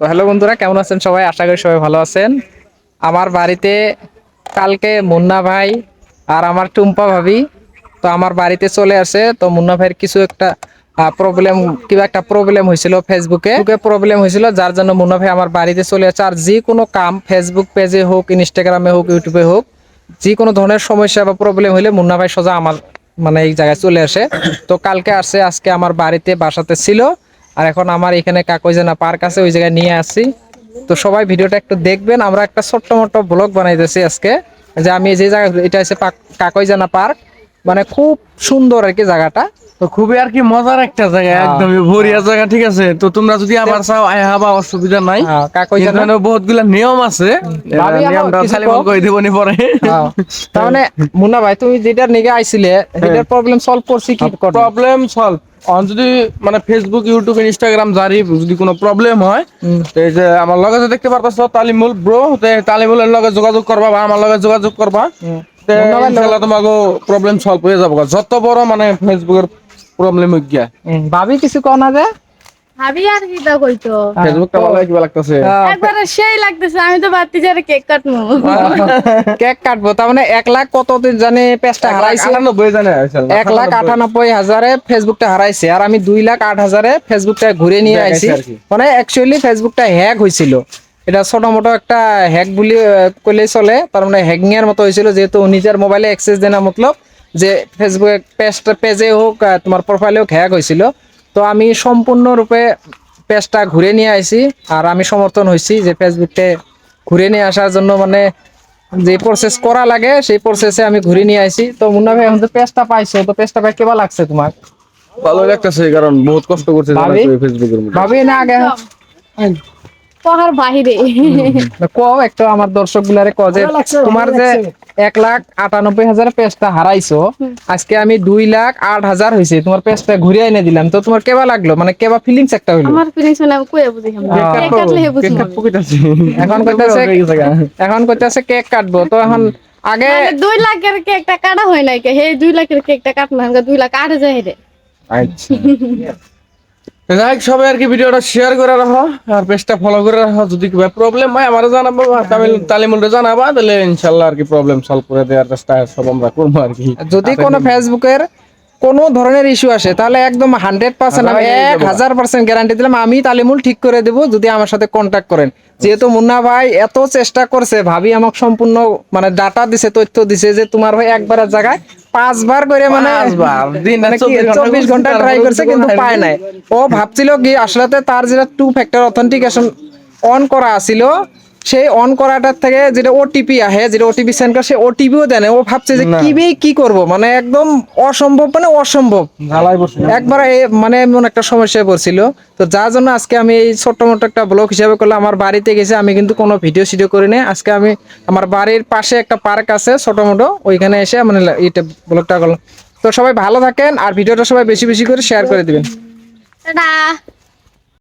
তো হ্যালো বন্ধুরা, কেমন আছেন সবাই? আশা করি সবাই ভালো আছেন। আমার বাড়িতে কালকে মুন্না ভাই আর আমার টুম্পা ভাবি, তো আমার বাড়িতে চলে আসে। তো মুন্না ভাইয়ের কিছু একটা প্রবলেম কিবা একটা প্রবলেম হয়েছিল ফেসবুকে প্রবলেম হয়েছিল, যার জন্য মুন্না ভাই আমার বাড়িতে চলে আসে। আর যে কোনো কাম ফেসবুক পেজে হোক ইনস্টাগ্রামে হোক ইউটিউবে হোক যে কোনো ধরনের সমস্যা বা প্রবলেম হলে মুন্না ভাই সোজা আমার মানে এই জায়গায় চলে আসে। তো কালকে আসছে আজকে আমার বাড়িতে, বাসাতে ছিল। আর এখন আমার এখানে কাকইজানা পার্ক আছে ওই জায়গায় নিয়ে আসছি তো সবাই ভিডিওটা একটু দেখবেন। আমরা একটা ছোট্ট মোটো ব্লগ বানাইতেছি আজকে। যে আমি যে জায়গা এটা হচ্ছে কাকইজানা পার্ক। মানে খুব সুন্দর আর কি জায়গাটা। তো খুবই আর কি মজার একটা জায়গা হ্যাঁ। একদমই ভরিয়া জায়গা ঠিক আছে? তো তোমরা যদি আবার চাও আয় হাবা অসুবিধা নাই। হ্যাঁ, কাকইজানা এখানে বহুতগুলা নিয়ম আছে। আমার নিয়মটা খালি কও? কই দিব নি পরে। হ্যাঁ। তার মানে মুন্না ভাই তুমি যেটার নিগে আইছিলে সেটার প্রবলেম সলভ করছি কি প্রবলেম সলভ যদি মানে ফেসবুক ইউটিউব ইনস্টাগ্রাম জারি যদি কোনো প্রবলেম হয় এই যে আমার লগে যে দেখতে পারতাছ তালিমুল ব্রো তালিমুলের লগে যোগাযোগ করবা বা আমার লগে যোগাযোগ করবা ইনশাআল্লাহ তোমাকে প্রবলেম সলভ হয়ে যাবে যত বড় মানে ফেসবুকের প্রবলেম হই গিয়া ভাবি কিছু কও না যে? ভাবি আর কি তা কইতো? ফেসবুকটা ভালো কিবা লাগতেছে? হ্যাঁ, একবারে সেই লাগতেছে আমি তো ভাবছি যে কেক কাটবো কেক কাটবো তার মানে এক লাখ কত দিন জানে পেজটা হারাইছে। আটানব্বই জানে এক লাখ আটানব্বই। হাজারে ফেসবুকটা হারাইছে আর আমি দুই লাখ আট হাজারে ফেসবুকটা ঘুরে নিয়ে আইছি। মানে অ্যাকচুয়ালি ফেসবুকটা হ্যাক হয়েছিল এটা ছোট মোটো একটা হ্যাক বলি চলে তার মানে হ্যাকিং এর মতো হয়েছিল যেহেতু নিজের মোবাইলে অ্যাক্সেস দেনা মতলব যে ফেসবুক পেজটা পেজে হোক তোমার প্রোফাইলে হোক হ্যাক হয়েছিল তো আমি সম্পূর্ণরূপে পেজটা ঘুরে নিয়ে আইছি আর আমি সমর্থন হয়েছি যে ফেসবুকটা ঘুরে নিয়ে আসার জন্য মানে যে প্রসেস করা লাগে সেই প্রসেসে আমি ঘুরে নিয়ে আইছি। তো মুন্না ভাই এখন তো পেজটা পাইছো তো পেজটা পাই কেবা লাগছে তোমার? ভালো লাগতেছে কারণ বহুত কষ্ট করছে ভাবি? ফেসবুকের মধ্যে। ভাবি না আগে পহার বাহিরে। কও একটু আমার দর্শক গুলারে ক যে তোমার যে এক লাখ আটানব্বই হাজার পেজটা হারাইছো আজকে আমি দুই লাখ আট হাজার হয়েছে তোমার পেজটা ঘুরে এনে দিলাম। তো তোমার কেবা লাগল? মানে কেবা ফিলিংস একটা হইল? আমার ফিলিংস মানে আমি কইয়া বুঝি কেক কাটলে এখন কইতাছে এখন কইতাছে কেক কাটবো। তো এখন আগে মানে দুই লাখের কেকটা কাটা হয় নাই কে? হে দুই লাখের কেকটা হাঙ্গা দুই লাখ আট হাজার হেরে যাই সবাই আর কি ভিডিওটা শেয়ার করে রাখো আর পেজটা ফলো করে রাখো। যদি কিবা প্রবলেম হয় আমারও জানাব তামিল তালিমুলটা জানাবা তাহলে ইনশাল্লাহ আর কি প্রবলেম সলভ করে দেওয়ার চেষ্টা সব আমরা করব আর কি। যদি কোনো ফেসবুকের কোনো ধরনের ইস্যু আসে তাহলে একদম হান্ড্রেড পার্সেন্ট আমি হাজার এক হাজার পার্সেন্ট গ্যারান্টি দিলাম আমি তালিমুল ঠিক করে দেবো যদি আমার সাথে কন্ট্যাক্ট করেন। যেহেতু মুন্না ভাই এত চেষ্টা করছে ভাবি আমাকে সম্পূর্ণ মানে ডাটা দিছে তথ্য দিছে যে তোমার ভাই একবারের জায়গায় পাঁচবার করে মানে মানে কি 24 ঘণ্টা চব্বিশ ঘণ্টা ট্রাই করছে কিন্তু পায় নাই। ও ভাবছিল কি আসলে তার যেটা টু ফ্যাক্টর অথেন্টিকেশন অন করা আছিল সেই অন করাটার থেকে যেটা ওটিপি আহে যেটা ওটিপি সেন্ড করে সে ওটিপিও দেয় না। ও ভাবছে যে না। কীভাবে কি করব? মানে একদম অসম্ভব মানে অসম্ভব। একবার মানে এমন একটা সমস্যায় পড়ছিল। তো যার জন্য আজকে আমি এই ছোট্ট মোটো একটা ব্লগ হিসাবে করলাম। আমার বাড়িতে গেছে আমি কিন্তু কোনো ভিডিও সিডিও করি নাই। আজকে আমি আমার বাড়ির পাশে একটা পার্ক আছে ছোট মোটো ওইখানে এসে মানে এইটা ব্লগটা করলাম। তো সবাই ভালো থাকেন আর ভিডিওটা সবাই বেশি বেশি করে শেয়ার করে দিবেন। টাটা।